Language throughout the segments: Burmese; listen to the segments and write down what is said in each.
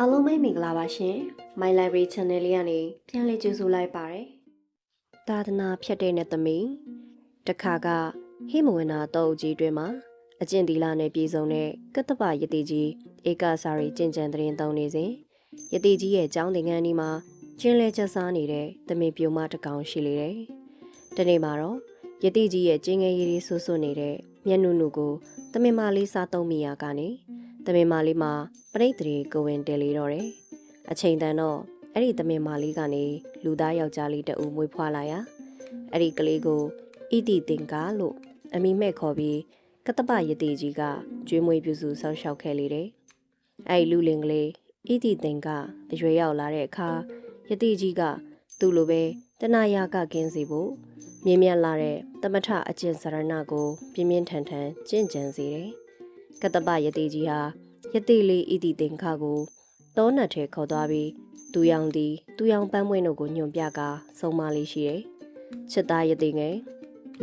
အားလုံးပဲမင်္ဂလာပါရှင် My Library Channel လေးကနေပြန်လည်ကြိုဆိုလိုက်ပါတယ်သာသနာဖြတ်တဲ့နဲ့သမီးတခါကဟိမဝနာတောအုပ်ကြီးတွင်မှာအကျင့်သီလနဲ့ပြည်စုံတဲ့ကတ္တပယတိကြီးဧကစာရီကျင့်ကြံတဲ့ရင်တောင်းနေစဉ်ယတိကြီးရဲ့ကျောင်းသင်ခန်းဒီမှာကျင်းလဲချက်စားနေတဲ့သမီးပြိုမတစ်ကောင်ရှိလေတယ်တနေ့မှာတော့ယတိကြီးရဲ့ကျင်းငယ်ရည်ဆူဆူနေတဲ့မျက်နှုနုကိုသမီးမလေးစားသုံးမိရာကနေ တမင်မာလေးမှာပရိသေကိုဝင်တယ်လေတော့တယ်။အချိန်တန်တော့အဲ့ဒီတမင်မာလေးကနေလူသားယောက်ျားလေးတအူမွေးဖွားလာရာအဲ့ဒီကလေးကိုဣတိတင်ကားလို့အမိမဲ့ခေါ်ပြီးကတ္တပယတိကြီးကကျွေးမွေးပြုစုဆောက်ရှောက်ခဲ့လေတယ်။အဲ့ဒီလူလင်ကလေးဣတိတင်ကအရွယ်ရောက်လာတဲ့အခါယတိကြီးကသူ့လိုပဲတဏှာကကင်းစီဖို့မြင်မြတ်လာတဲ့တမထအကျင့်စရဏကိုပြင်းပြင်းထန်ထန်ကျင့်ကြံစေတယ်။ ကတ္တပယတိကြီးဟာယတိလေးဣတိတင်ခါကိုတောနတ်ထဲခေါ်သွားပြီးသူယောင်သည်သူယောင်ပန်းမွင့်တို့ကိုညွန်ပြကာဆုံးမလေးရှိတယ်။ချစ်သားယတိငယ်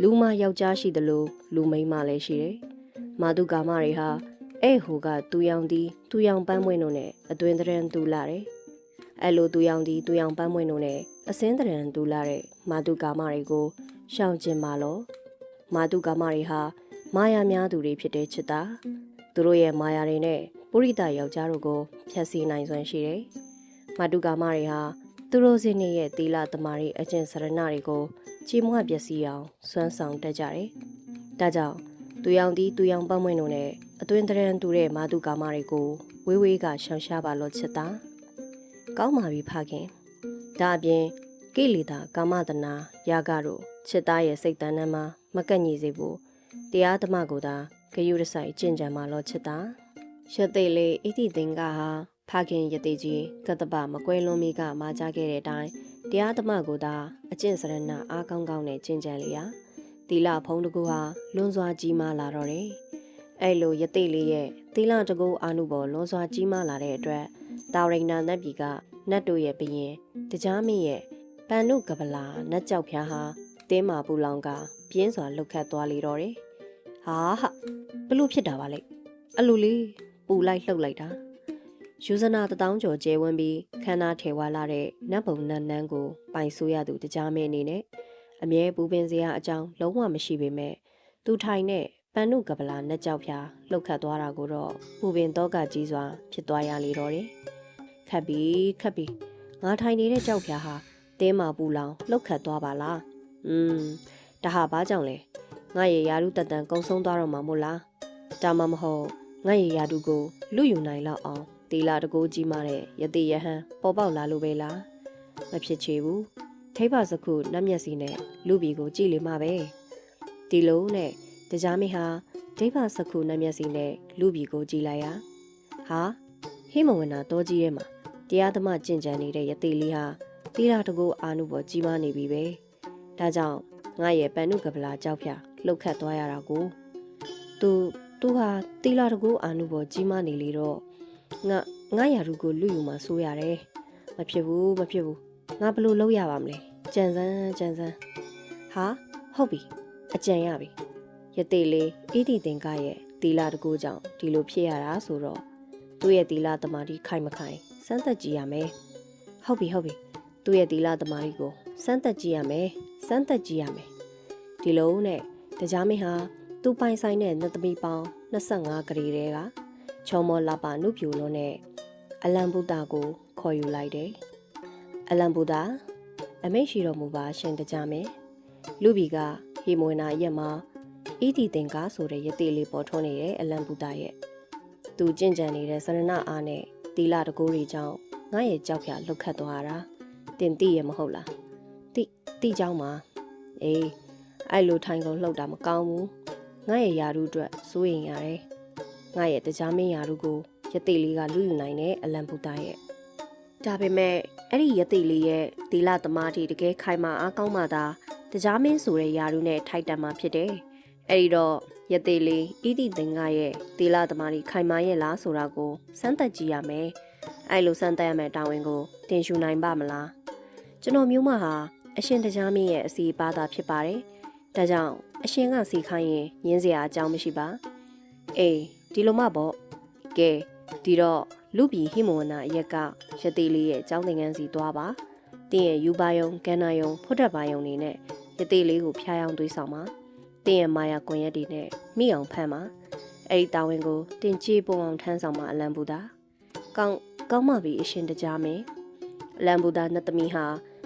လူမယောက်ျားရှိသလိုလူမိန်းမလည်းရှိတယ်။မာတုကာမတွေဟာအဲ့ဟိုကသူယောင်သည်သူယောင်ပန်းမွင့်တို့နဲ့အတွင်တရံတူလာတယ်။အဲ့လိုသူယောင်သည်သူယောင်ပန်းမွင့်တို့နဲ့အစင်းတရံတူလာတဲ့မာတုကာမတွေကိုရှောင်ကျင်ပါလော။မာတုကာမတွေဟာမာယာများသူတွေဖြစ်တဲ့ချစ်သား သူတို့ရဲ့မာယာတွေနဲ့ပုရိသယောက်ျားတို့ကိုဖျက်ဆီးနိုင်စွမ်းရှိတယ်။မာတုကာမတွေဟာသူတို့စိနေရဲ့သီလသမားတွေအကျင့်စရဏတွေကိုကြီးမွားပျက်စီးအောင်စွမ်းဆောင်တတ်ကြတယ်။ဒါကြောင့်သူယောင်သည်သူယောင်ပတ်မွင့်တို့နဲ့အတွင်တရံတူတဲ့မာတုကာမတွေကိုဝေးဝေးကရှောင်ရှားပါလို့ချစ်တာ။ကောင်းပါပြီဖခင်။ဒါအပြင်ကိလေသာကာမတနာယာကတို့ချစ်သားရဲ့စိတ်တန်းနှမ်းမှာမကန့်ညီစေဖို့တရားဓမ္မကိုသာ ဂယုရဆိုင်ကျင့်ကြံမှာလောချစ်တာရသေးလေးဣတိသင်္ကဟာဖခင်ယတိကြီးကတ္တပမကွဲလွန်မီကမာကြခဲ့တဲ့အတိုင်းတရားဓမ္မကိုသာအကျင့်စရဏအားကောင်းကောင်းနဲ့ကျင့်ကြံလျာသီလဖုံးတကူဟာလွန်စွာကြီးမားလာတော့တယ်အဲ့လိုယတိလေးရဲ့သီလတကူအာနုဘော်လွန်စွာကြီးမားလာတဲ့အတွက်တာဝရိဏနတ်ပြည်ကနတ်တို့ရဲ့ဘရင်တရားမင်းရဲ့ပန်နုကပလာနတ်ကြောက်ဖျားဟာတင်းမာပူလောင်ကပြင်းစွာလှုပ်ခတ်သွားလေတော့တယ် ဟာဟာဘလို့ဖြစ်တာပါလဲအလိုလေးပူလိုက်လှုပ်လိုက်တာယူဇနာတထောင်ကျော်ကျဲဝန်းပြီးခန္ဓာထေဝါလာတဲ့နတ်ဘုံနတ်နန်းကိုပိုင်ဆိုးရသူတရားမင်းအနေနဲ့အမြဲပူပင်စရာအကြောင်းလုံးဝမရှိပေမဲ့သူထိုင်တဲ့ပန်နုကပလာနတ်ကြောက်ဖျားလှုပ်ခတ်သွားတာကိုတော့ပူပင်တော့ကကြီးစွာဖြစ်သွားရလေတော့တယ်ခတ်ပြီးခတ်ပြီးငါထိုင်နေတဲ့ကြောက်ဖျားဟာတင်းမာပူလောင်လှုပ်ခတ်သွားပါလားอืมဒါဟာဘာကြောင့်လဲ ငါရဲ့ယာရုတတန်ကုံဆုံးသွားတော့မှာမို့လားဒါမှမဟုတ်ငါရဲ့ယာတုကိုလူယူနိုင်လောက်အောင်တီလာတကိုးကြီးမာတဲ့ယတိယဟန်ပေါ်ပေါက်လာလို့ပဲလားမဖြစ်ချေဘူးထိပ်ပါစခုနတ်မျက်စီနဲ့လူဘီကိုကြည့်လိမ့်မှာပဲဒီလိုနဲ့တရားမင်းဟာဒိဗ္ဗစခုနတ်မျက်စိနဲ့လူဘီကိုကြည့်လိုက်ရဟာဟိမဝနာတောကြီးထဲမှာတရားသမားကြင်ကြံနေတဲ့ယတိလေးဟာတီလာတကိုးအာနုဘောကြီးမားနေပြီပဲဒါကြောင့်ငါရဲ့ပန်နုကပလာကြောက်ဖြာ လှုပ်ခတ်သွားရတာကိုသူသူဟာတီလာတကူအာနုဘောကြီးမနေလေတော့ငါငါရာလူကိုလူယူမှဆိုးရတယ်မဖြစ်ဘူးမဖြစ်ဘူးငါဘလို့လုပ်ရပါမလဲကြံစမ်းကြံစမ်းဟာဟုတ်ပြီအကြံရပြီယတိလေးဣတိတင်ကရဲ့တီလာတကူကြောင့်ဒီလိုဖြစ်ရတာဆိုတော့သူ့ရဲ့တီလာတမာတိခိုင်မခိုင်စမ်းသက်ကြည့်ရမယ်ဟုတ်ပြီဟုတ်ပြီသူ့ရဲ့တီလာတမာတိကိုစမ်းသက်ကြည့်ရမယ်စမ်းသက်ကြည့်ရမယ်ဒီလိုနဲ့ ။ဒါကြောင့်မင်းဟာသူပိုင်ဆိုင်တဲ့နှစ်သမီးပေါင်း25ကလေးတဲကချောမောလာပါနုပြူလုံးနဲ့အလံဘုဒ္ဓကိုခေါ်ယူလိုက်တယ်။အလံဘုဒ္ဓအမိတ်ရှိတော်မူပါရှင်တကြမယ်။လူဘီကဟေမွေနာရက်မှာအီတီတင်ကားဆိုတဲ့ရတိလေးပေါ်ထွန်းနေတဲ့အလံဘုဒ္ဓရဲ့သူကြင်ကြံနေတဲ့စရဏအားနဲ့တီလာတကိုးတွေကြောင့်ငါရဲ့ကြောက်ဖြာလှုပ်ခတ်သွားတာတင်တိရမဟုတ်လားတိတိကြောင်းမှာအေး အဲ့လိုထိုင်ကုန်လှုပ်တာမကောင်းဘူးငါရဲ့ယာရုအတွက်စိုးရင်ရတယ်ငါရဲ့တရားမင်းယာရုကိုယတိလေးကလူယူနိုင်တဲ့အလံဗုဒ္ဓရဲ့ဒါပေမဲ့အဲ့ဒီယတိလေးရဲ့သီလသမားတိတကယ်ခိုင်မာအားကောင်းမှသာတရားမင်းဆိုတဲ့ယာရုနဲ့ထိုက်တန်မှာဖြစ်တယ်အဲ့ဒီတော့ယတိလေးဣတိသင်္ကရဲ့သီလသမားတိခိုင်မာရဲ့လားဆိုတာကိုစမ်းသပ်ကြည့်ရမယ်အဲ့လိုစမ်းသပ်ရမယ့်တာဝန်ကိုတင်ယူနိုင်ပါမလားကျွန်တော်မျိုးမဟာအရှင်တရားမင်းရဲ့အစီအပါသာဖြစ်ပါတယ် ဒါကြောင့်အရှင်ကစီခိုင်းရင်ညင်းစရာအကြောင်းမရှိပါအေးဒီလိုမှပေါ့ကဲဒီတော့လူပြည်ဟိမဝနာအရက်ကရတိလေးရဲ့ကျောင်းသင်ခန်းစီသွားပါတင်းရဲ့ယူပါယုံကန္နာယုံဖွတ်တက်ပါယုံနေနဲ့ရတိလေးကိုဖျားယောင်းသွေးဆောင်ပါတင်းရဲ့မာယာကွန်ရက်တွေနဲ့မိအောင်ဖမ်းပါအဲ့ဒီတာဝန်ကိုတင်ကြည်ပုံအောင်ထမ်းဆောင်ပါအလံဘူတာကောင်းကောင်းမှပြီအရှင်တကြားမင်းအလံဘူတာနတ်သမီးဟာ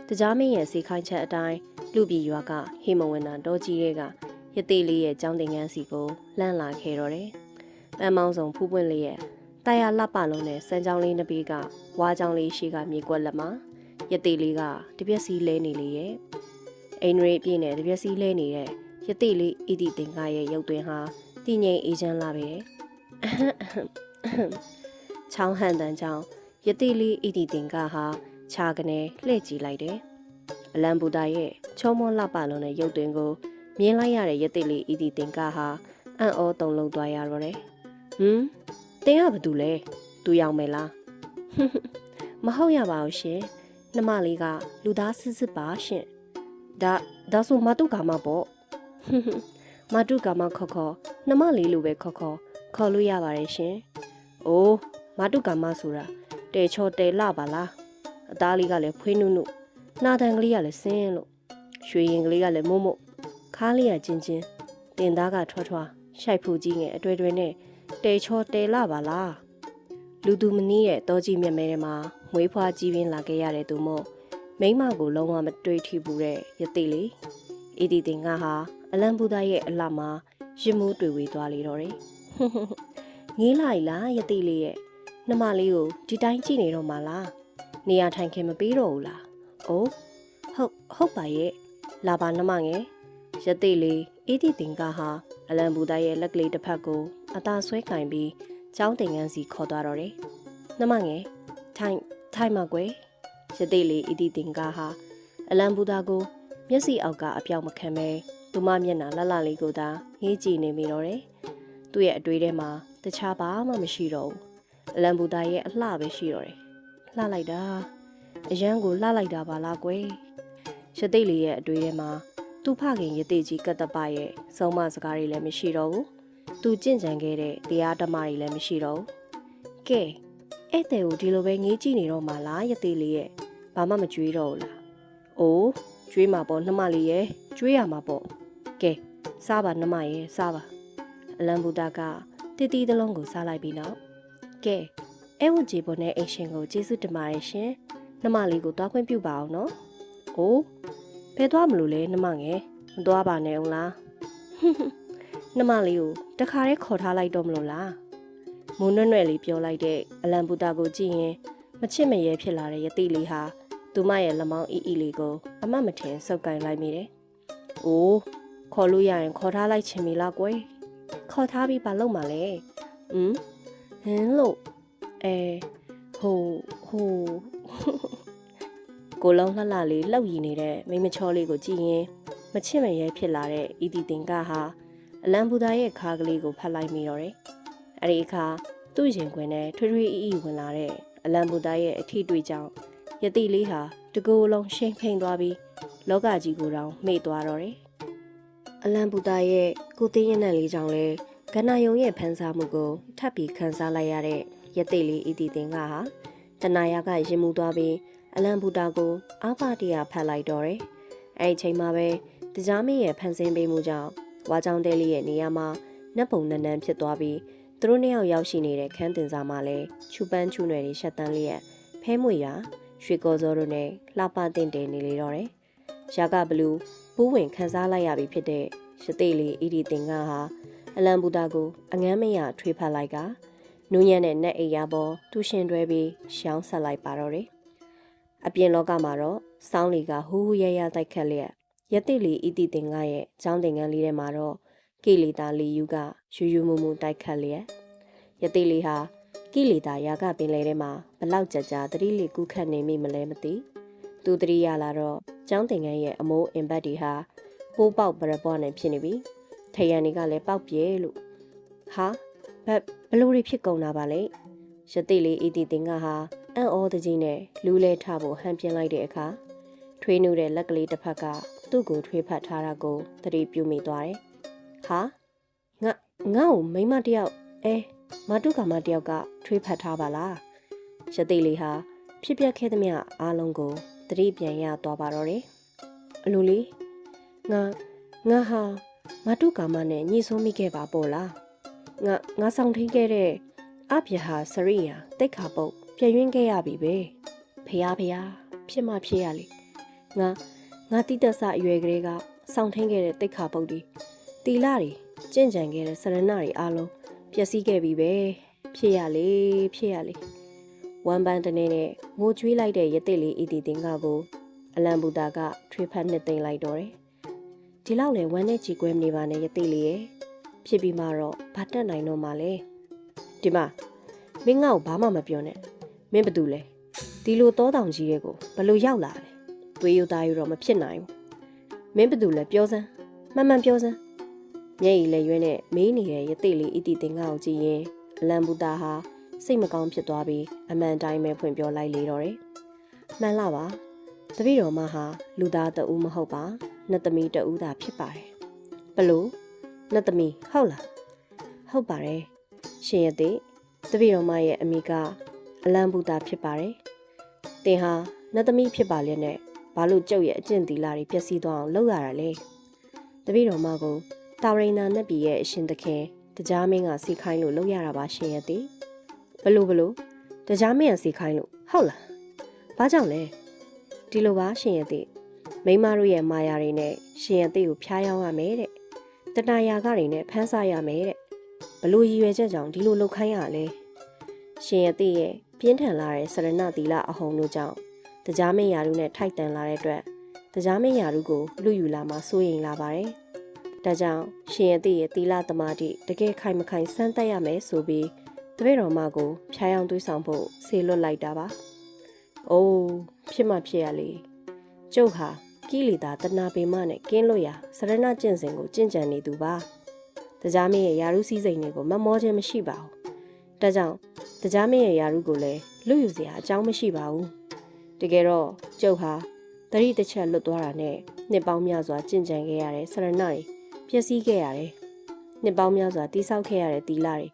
တကြားမင်းရဲ့စီခိုင်းချက်အတိုင်း လူပြည်ရွာကဟိမဝနာတောကြီးတွေကရတိလေးရဲ့ကျောင်းသင်ခန်းစီကိုလှမ်းလာခဲ့တော့တယ်ပန်းမောင်းဆောင်ဖူးပွင့်လေးရဲ့တာယာလှပလုံးနဲ့စမ်းချောင်းလေးနှစ်ပေကဝါချောင်းလေးရှိကမြေကွက်လက်မှာရတိလေးကတပြက်စီလဲနေလေရဲ့အိမ်ရီအပြည့်နဲ့တပြက်စီလဲနေတဲ့ရတိလေးဣတိတင်ကရဲ့ရုပ်သွင်းဟာတည်ငြိမ်အေးချမ်းလာပဲချောင်းဟန်တန်ကြောင့်ရတိလေးဣတိတင်ကဟာခြာကနေလှည့်ကြည့်လိုက်တယ် အလံဘူတာရဲ့ချောမောလှပလုံးနဲ့ရုပ်သွင်းကိုမြင်လိုက်ရတဲ့ရတိလေးဣတိတင်ကဟာအံ့ဩတုန်လှုပ်သွားရတော့တယ်ဟမ်တင်းကဘာတူလဲသူရောက်မယ်လားမဟုတ်ရပါဘူးရှင်နှမလေးကလူသားစစ်စစ်ပါရှင်ဒါဒါဆိုမတုကာမပေါ့မတုကာမခေါ်ခေါ်နှမလေးလိုပဲခေါ်ခေါ်ခေါ်လို့ရပါတယ်ရှင်အိုးမတုကာမဆိုတာတဲချောတဲလှပါလားအသားလေးကလည်းဖွေးနုနု နာတန်ကလေးကလည်းစင်းလို့ရွှေရင်ကလေးကလည်းမုံမုံခါးလေးကချင်းချင်းတင်သားကထွားထွားရှိုက်ဖူကြီးငယ်အတွေ့အတွေ့နဲ့တဲချောတဲလှပါလားလူသူမနည်းရဲ့တောကြီးမြက်မဲထဲမှာမွေးဖွားကြီးပင်လာခဲ့ရတဲ့သူမို့မိမကိုလုံးဝမတွေးထိဘူးတဲ့ယသိလေအီဒီတင်ကဟာအလံဘူသားရဲ့အလှမှာရစ်မှုတွေ့ဝေသွားလေတော့တယ်ငေးလိုက်လားယသိလေးရဲ့နှမလေးကိုဒီတိုင်းကြည့်နေတော့မှလားနေရာထိုင်ခင်မပေးတော့ဘူးလား အိုးဟုတ်ဟုတ်ပါရဲ့လာပါနှမငယ်ယသိလေးအီဒီတင်ကဟာအလံဘူသားရဲ့လက်ကလေးတစ်ဖက်ကိုအသာဆွဲကင်ပြီးကျောင်းတင်ငန်းစီခေါ်သွားတော့တယ်နှမငယ်ထိုင်ထိုင်မှာကွယ်ရတိလေးအီတီတင်ကားဟာအလံဘူသားကိုမျက်စိအောက်ကအပြောင်မခံပဲသူမမျက်နှာလှလှလေးကိုသာငေးကြည့်နေမိတော့တယ်သူ့ရဲ့အတွေးထဲမှာတခြားဘာမှမရှိတော့ဘူးအလံဘူသားရဲ့အလှပဲရှိတော့တယ်လှလိုက်တာ အရန်ကိုလှလိုက်တာပါလားကွယ်ရတိလေးရဲ့အတွေးထဲမှာသူ့ဖခင်ရတိကြီးကတ္တပရဲ့ဆုံးမစကားတွေလည်းမရှိတော့ဘူးသူကြင့်ကြံခဲ့တဲ့တရားဓမ္မတွေလည်းမရှိတော့ဘူးကဲဧည့်သည်ကိုဒီလိုပဲငေးကြည့်နေတော့မှလားရသေးလေးရဲ့ဘာမှမကြွေးတော့ဘူးလားအိုးကြွေးမှာပေါ့နှမလေးရဲ့ကြွေးရမှာပေါ့ကဲစားပါနှမရဲ့စားပါအလံဘူတာကတီတီတလုံးကိုစားလိုက်ပြီးတော့ကဲအဲဝကြီးပေါ်နဲ့အိရှင်ကိုကျေးဇူးတင်ပါတယ်ရှင် နှမလေးကိုသွားခွင့်ပြုပါအောင်နော်အိုးဖဲသွားမလို့လဲနှမငယ်မသွားပါနဲ့အောင်လားနှမလေးကိုတခါတည်းခေါ်ထားလိုက်တော့မလို့လားမုံနွဲ့နွဲ့လေးပြောလိုက်တဲ့အလံပူတာကိုကြည့်ရင်မချစ်မရဲဖြစ်လာတဲ့ယတိလေးဟာသူမရဲ့လက်မောင်းအီအီလေးကိုအမတ်မထင်စုပ်ကင်လိုက်မိတယ်။အိုးခေါ်လို့ရရင်ခေါ်ထားလိုက်ချင်ပြီလားကွယ်။ခေါ်ထားပြီးဘာလုပ်မှာလဲ။ဟမ်ဟင်းလို့အဲဟိုဟို ကိုလုံးလှလှလေးလှုပ်ရည်နေတဲ့မိမချောလေးကိုကြည့်ရင်မချစ်မရဲဖြစ်လာတဲ့ဤတီတင်ကဟာအလံပူတာရဲ့ခါကလေးကိုဖတ်လိုက်မိတော့တယ်။အဲဒီအခါသူ့ရင်ခွင်နဲ့ထွေးထွေးအီအီဝင်လာတဲ့အလံပူတာရဲ့အထီးတွေ့ကြောင့်ယတိလေးဟာတကူလုံးရှိန်ဖိန်သွားပြီးလောကကြီးကိုတောင်မေ့သွားတော့တယ်။အလံပူတာရဲ့ကိုသိရင်နဲ့လေးကြောင့်လဲကဏယုံရဲ့ဖန်ဆာမှုကိုထပ်ပြီးခန်းစားလိုက်ရတဲ့ယတိလေးအီတီတင်ကဟာ တနာယာကရင်မှုသွားပြီးအလံပူတာကိုအာဖတရဖတ်လိုက်တော့တယ်။အဲဒီချိန်မှာပဲတရားမင်းရဲ့ဖန်ဆင်းပေးမှုကြောင့်ဝါချောင်းတဲလေးရဲ့နေရာမှာနတ်ပုံနန်းနန်းဖြစ်သွားပြီးသူတို့နှစ်ယောက်ရောက်ရှိနေတဲ့ခန်းတင်စာမှာလည်းချူပန်းချူနယ်တွေရှက်တန်းလေးရဲ့ဖဲမွေရရွှေကော်စောတို့နဲ့လှပတင်တယ်နေလေတော့တယ်။ရာဂဘလူးပူးဝင်ခန်းစားလိုက်ရပြီဖြစ်တဲ့ရတိလေးအီဒီတင်ကဟာအလံဘူတာကိုအငမ်းမရထွေးဖက်လိုက်က နူးညံ့တဲ့နက်အိယာပေါ်တူရှင်တွဲပြီးရှောင်းဆက်လိုက်ပါတော့တယ်။အပြင်လောကမှာတော့စောင်းလီကဟူးဟူးရရတိုက်ခတ်လျက်ရတိလီအီတီတင်ကရဲ့ចောင်းတင်ကန်းလေးထဲမှာတော့ကိလီတာလီယူကယူယူမူမူတိုက်ခတ်လျက်ယတိလီဟာကိလီတာရာကပင်လေထဲမှာဘလောက်ကြကြသတိလီကူးခတ်နေမိမလဲမသိသူသတိရလာတော့ចောင်းတင်ကန်းရဲ့အမိုးအင်ဘတ်ဒီဟာပိုးပေါက်ပရပွားနဲ့ဖြစ်နေပြီထရန်တွေကလည်းပေါက်ပြဲလို့ဟာ ဘက်ဘလို့တွေဖြစ်ကုန်တာပါလေယတိလီအီတီတင်ကဟာအံ့ဩတကြီးနဲ့လူးလဲထဖို့ဟန်ပြင်းလိုက်တဲ့အခါထွေးနှူတဲ့လက်ကလေးတစ်ဖက်ကသူ့ကိုထွေးဖတ်ထားတာကိုသတိပြုမိသွားတယ်။ဟာငါငါ့ကိုမိမတယောက်အဲမတုကမတယောက်ကထွေးဖတ်ထားပါလားရတိလေးဟာဖြစ်ပျက်ခဲ့သမျှအားလုံးကိုသတိပြန်ရသွားပါတော့တယ်အလိုလေးငါငါဟာမတုကာမနဲ့ညှိဆုံးမိခဲ့ပါပေါ့လား ငါငါဆောင်ထိန်ခဲ့တဲ့အပြဟာစရိယာတိတ်ခါပုတ်ပြည့်ရင်းခဲ့ရပြီပဲဖះဖះဖြစ်မှဖြစ်ရလေငါငါတိတက်ဆအရွယ်ကလေးကဆောင်ထိန်ခဲ့တဲ့တိတ်ခါပုတ်ဒီတီလာတွေကြင့်ကြံခဲ့တဲ့စရဏတွေအားလုံးပျက်စီးခဲ့ပြီပဲဖြစ်ရလေဖြစ်ရလေဝမ်ပန်းတနေနဲ့ငိုကြွေးလိုက်တဲ့ရတိလေးအီတီတင်ကကိုအလံဘူတာကထွေးဖက်နှစ်သိမ့်လိုက်တော့တယ်ဒီလောက်လေဝမ်းနဲ့ကြည်ကွဲမနေပါနဲ့ရတိလေးရဲ့ ဖြစ်ပြီးမှတော့ဘာတက်နိုင်တော့မှလဲဒီမှာမင်းငါ့ကိုဘာမှမပြောနဲ့မင်းဘာတူလဲဒီလိုတောတောင်ကြီးရဲ့ကိုဘယ်လိုရောက်လာလဲသွေးရသားရတော့မဖြစ်နိုင်ဘူးမင်းဘာတူလဲပြောစမ်းမှန်မှန်ပြောစမ်းမျက်ရည်လည်းရွဲနဲ့မေးနေတဲ့ရတိလေးအီတီတင်ကကိုကြည့်ရင်အလံဘူတာဟာစိတ်မကောင်းဖြစ်သွားပြီးအမှန်တိုင်းပဲဖွင့်ပြောလိုက်လေတော့တယ်မှန်လားပါတပည့်တော်မဟာလူသားတဦးမဟုတ်ပါနှစ်သမီးတဦးသာဖြစ်ပါတယ်ဘလို့ နှစ်သမီးဟုတ်လားဟုတ်ပါတယ်ရှင်ရတိတပည့်တော်မရဲ့အမိကအလံဘူတာဖြစ်ပါတယ်တင်ဟာနှစ်သမီးဖြစ်ပါလျက်နဲ့ဘာလို့ကျုပ်ရဲ့အကျင့်သီလတွေပျက်စီးသွားအောင်လုပ်ရတာလဲတပည့်တော်မကိုတာရိနာနတ်ပြည်ရဲ့အရှင်သခင်တရားမင်းကစီခိုင်းလို့လုပ်ရတာပါရှင်ရတိဘလို့ဘလို့တရားမင်းကစီခိုင်းလို့ဟုတ်လားဘာကြောင့်လဲဒီလိုပါရှင်ရတိမိန်းမတို့ရဲ့မာယာတွေနဲ့ရှင်ရတိကိုဖျားယောင်းရမယ်တဲ့ တဏှာယာကတွေနဲ့ဖမ်းဆရမယ်တဲ့ဘလို့ရည်ရွယ်ချက်ကြောင့်ဒီလိုလုပ်ခိုင်းရလဲရှင်ရတိရဲ့ပြင်းထန်လာတဲ့စရဏသီလအဟုန်တို့ကြောင့်တရားမင်းယာတို့နဲ့ထိုက်တန်လာတဲ့အတွက်တရားမင်းယာတို့ကိုလူယူလာမှစိုးရိမ်လာပါတယ်ဒါကြောင့်ရှင်ရတိရဲ့သီလသမာဓိတကယ်ခိုင်မခိုင်စမ်းသပ်ရမယ်ဆိုပြီးတပည့်တော်မကိုဖျားယောင်းသွေးဆောင်ဖို့ဆေလွတ်လိုက်တာပါ။အိုးဖြစ်မှဖြစ်ရလေ။ကျုပ်ဟာ ကိလေသာတဏှာပေမနဲ့ကင်းလို့ရစရဏကျင့်စဉ်ကိုကျင့်ကြံနေသူပါ။တရားမင်းရဲ့ယာရုစည်းစိမ်တွေကိုမမောခြင်းမရှိပါဘူး။ဒါကြောင့်တရားမင်းရဲ့ယာရုကိုလည်းလွတ်ယူစရာအကြောင်းမရှိပါဘူး။တကယ်တော့ကျုပ်ဟာတတိတစ်ချက်လွတ်သွားတာနဲ့နှစ်ပေါင်းများစွာကျင့်ကြံခဲ့ရတဲ့စရဏတွေပျက်စီးခဲ့ရတယ်။နှစ်ပေါင်းများစွာတိဆောက်ခဲ့ရတဲ့သီလတွေ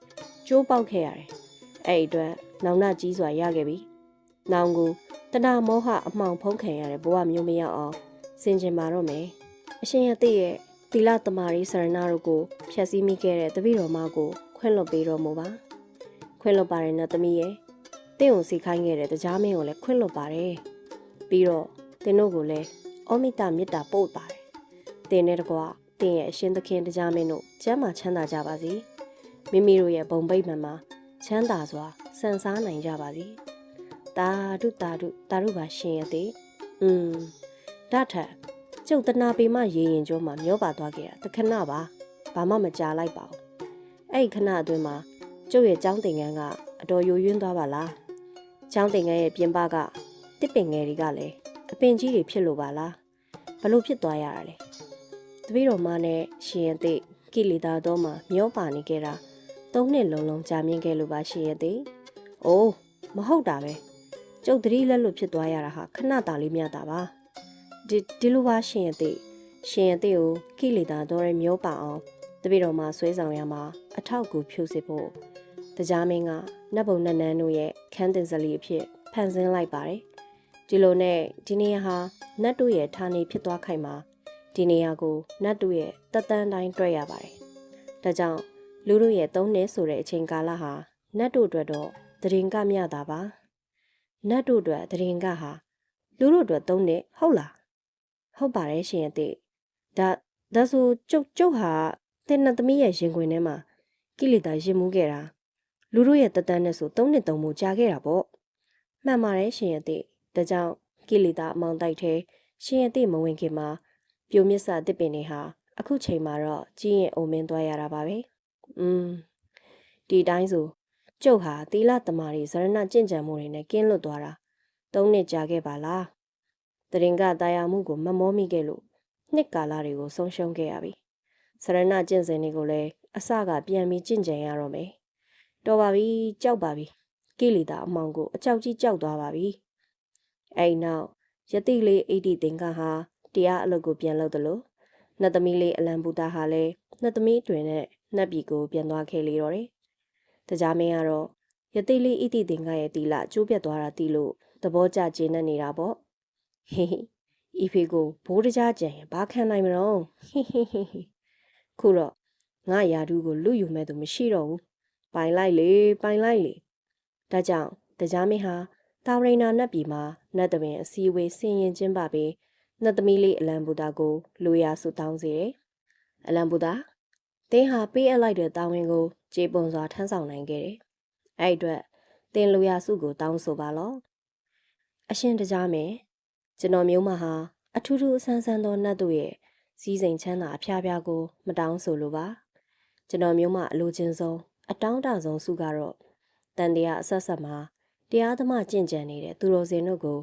ကျိုးပေါက်ခဲ့ရတယ်။အဲ့ဒီအတွက်နောင်နာကြီးစွာရခဲ့ပြီ။နောင်ကိုတဏမောဟအမှောင်ဖုံးခံရတဲ့ဘဝမျိုးမရောက်အောင် စင်ကြင်ပါတော့မယ်။အရှင်ရတိရဲ့သီလတမာရီစရဏတို့ကိုဖျက်ဆီးမိခဲ့တဲ့တပည့်တော်မကိုခွင့်လွတ်ပေးတော်မူပါ။ခွင့်လွတ်ပါတယ်နော်သမီးရဲ့။တင့်ကိုစီခိုင်းခဲ့တဲ့တရားမင်းကိုလည်းခွင့်လွတ်ပါတယ်။ပြီးတော့တင်တို့ကိုလည်းအောမိတမေတ္တာပို့ပါတယ်။တင်တဲ့တကွာတင်ရဲ့အရှင်သခင်တရားမင်းတို့ကျမ်းမာချမ်းသာကြပါစေ။မိမိတို့ရဲ့ဘုံဗိမ္မာန်မှာချမ်းသာစွာစံစားနိုင်ကြပါစေ။တာဓုတာဓုတာဓုပါရှင်ရသည်။อืม ဒါထက်ကျုပ်တနာပေမရေရင်ကျော်မှာမျောပါသွားခဲ့တာတခဏပါ။ဘာမှမကြားလိုက်ပါဘူး။အဲ့ဒီခဏအတွင်းမှာကျုပ်ရဲ့ចောင်းတင်ငန်းကအတော်ယိုယွင်းသွားပါလား။ចောင်းတင်ငန်းရဲ့ပြင်ပကတစ်ပင်ငယ်တွေကလည်းအပင်ကြီးတွေဖြစ်လို့ပါလား။ဘလို့ဖြစ်သွားရတာလဲ။တပည့်တော်မနဲ့ရှင်ရသည်ကိလေသာတော့မှမျောပါနေခဲ့တာသုံးနှစ်လုံးလုံးကြာမြင့်ခဲ့လို့ပါရှင်ရသည်။အိုးမဟုတ်တာပဲ။ကျုပ်သတိလက်လွတ်ဖြစ်သွားရတာဟာခဏတာလေးမြတ်တာပါ။ ဒီဒီလိုပါရှင်ရသည်။ရှင်ရသည်ကိုကိလေသာတော့ရမျောပါအောင်တပည့်တော်မှာဆွဲဆောင်ရမှာအထောက်အကူဖြူစစ်ဖို့တရားမင်းကနတ်ဘုံနတ်နန်းတို့ရဲ့ခန်းတင်စလီအဖြစ်ဖန်ဆင်းလိုက်ပါတယ်။ဒီလိုနဲ့ဒီနေရာဟာနတ်တို့ရဲ့ဌာနေဖြစ်သွားခိုင်မှာဒီနေရာကိုနတ်တို့ရဲ့တက်တန်းတိုင်းတွေ့ရပါတယ်။ဒါကြောင့်လူတို့ရဲ့သုံးနှစ်ဆိုတဲ့အချိန်ကာလဟာနတ်တို့အတွက်တော့တရင်ကမြတာပါ။နတ်တို့အတွက်တရင်ကဟာလူတို့အတွက်သုံးနှစ်ဟုတ်လား။ ဟုတ်ပါတယ်ရှင်ရဲ့တိ။ဒါဒါဆိုကျုပ်ကျုပ်ဟာတင်နတ်သမီးရဲ့ရင်ခွင်ထဲမှာကိလေသာရင်မှုခဲ့တာလူတို့ရဲ့တက်တန်းနဲ့ဆိုသုံးနှစ်သုံးမှုကြာခဲ့တာပေါ့။မှန်ပါတယ်ရှင်ရဲ့တိ။ဒါကြောင့်ကိလေသာအမောင်တိုက်ထဲရှင်ရဲ့တိမဝင်ခင်မှာပြိုမြစ်စာတစ်ပင်တွေဟာအခုချိန်မှာတော့ကြီးရင်အုံမင်းသွားရတာပါပဲ။อืมဒီတိုင်းဆိုကျုပ်ဟာသီလတမာရီဇရဏကြင့်ကြံမှုတွေနဲ့ကင်းလွတ်သွားတာသုံးနှစ်ကြာခဲ့ပါလား။ တရင်ကတာယာမှုကိုမမောမိခဲ့လို့နှစ်ကာလတွေကိုဆုံးရှုံးခဲ့ရပြီ။ဇရဏကျင့်စဉ်တွေကိုလည်းအစကပြန်ပြီးကြင့်ကြံရတော့မယ်။တော်ပါပြီကြောက်ပါပြီ။ကိလေသာအမောင်ကိုအကြောက်ကြီးကြောက်သွားပါပြီ။အဲ့နောက်ယတိလေးအိတိသင်္ကဟာတရားအလုပ်ကိုပြန်လုပ်တယ်လို့နှစ်သမီးလေးအလံဘူတာဟာလည်းနှစ်သမီးတွင်နဲ့နှက်ပြီကိုပြန်သွားခဲ့လေတော့တယ်။တကြားမင်းကတော့ယယသိလေးဣတိတင်ကရဲ့တီလာကျိုးပြတ်သွားတာတီလို့သဘောကျကျေနပ်နေတာပေါ့ ဟေဟေဤဖေကိုဘိုးတကြားကြံရင်ဘာခံနိုင်မလို့ဟိဟိဟိဟိခုတော့ငါယာဒူးကိုလူယူမဲ့သူမရှိတော့ဘူးပိုင်လိုက်လေပိုင်လိုက်လေဒါကြောင့်တရားမင်းဟာတာဝရိနာနတ်ပြည်မှာနတ်တပင်အစည်းအဝေးဆင်ရင်ကျင်းပပြီးနတ်သမီးလေးအလံဘူတာကိုလူရဆူတောင်းစေတယ်အလံဘူတာသင်ဟာပေးအပ်လိုက်တဲ့တာဝန်ကိုကြေပွန်စွာထမ်းဆောင်နိုင်ခဲ့တယ်အဲ့အတွက်သင်လူရစုကိုတောင်းဆိုပါလော့အရှင်တရားမင်း ကျွန်တော်မျိုးမဟာအထူးထူးအဆန်းဆန်းသောနတ်တို့ရဲ့စည်းစိမ်ချမ်းသာအဖျားဖျားကို မတောင်းဆိုလိုပါကျွန်တော်မျိုးမအလိုချင်ဆုံးအတောင်းတဆုံးစုကတော့တန်တရားအဆက်ဆက်မှာတရားသမားကြင့်ကြံနေတဲ့သူတော်စင်တို့ကို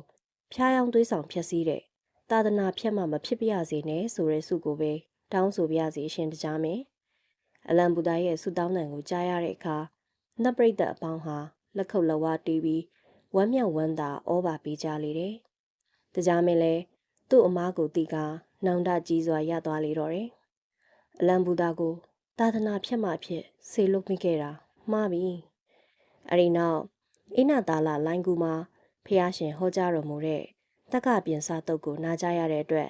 ဖျားယောင်းသွေးဆောင်ဖျက်ဆီးတဲ့သာသနာဖြတ်မှမဖြစ်ပြရစေနဲ့ဆိုတဲ့စုကိုပဲတောင်းဆိုပြရစီရှင်တရားမင်းအလံဘူတာရဲ့ဆုတောင်းတန်ကိုကြားရတဲ့အခါနတ်ပရိသတ်အပေါင်းဟာလက်ခုပ်လက်ဝါးတီးပြီးဝမ်းမြောက်ဝမ်းသာဩဘာပေးကြလေတယ်။ တရားမင်းလည်းသူ့အမားကိုတီကနောင်တကြီးစွာရသွားလေတော့တယ်။အလံဘူတာကိုသာသနာဖြတ်မှဖြစ်ဆေလုတ်မိခဲ့တာမှားပြီ။အဲဒီနောက်အိနာတာလာလိုင်းကူမှာဖះရှင်ဟောကြားတော်မူတဲ့တက္ကပြင်စာတုတ်ကိုနားကြရတဲ့အတွက်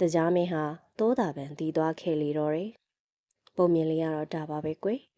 တရားမင်းဟာသောတာပန်တည်သွားခဲ့လေတော့တယ်။ပုံမြင်လေးရတော့ဒါပါပဲကွယ်။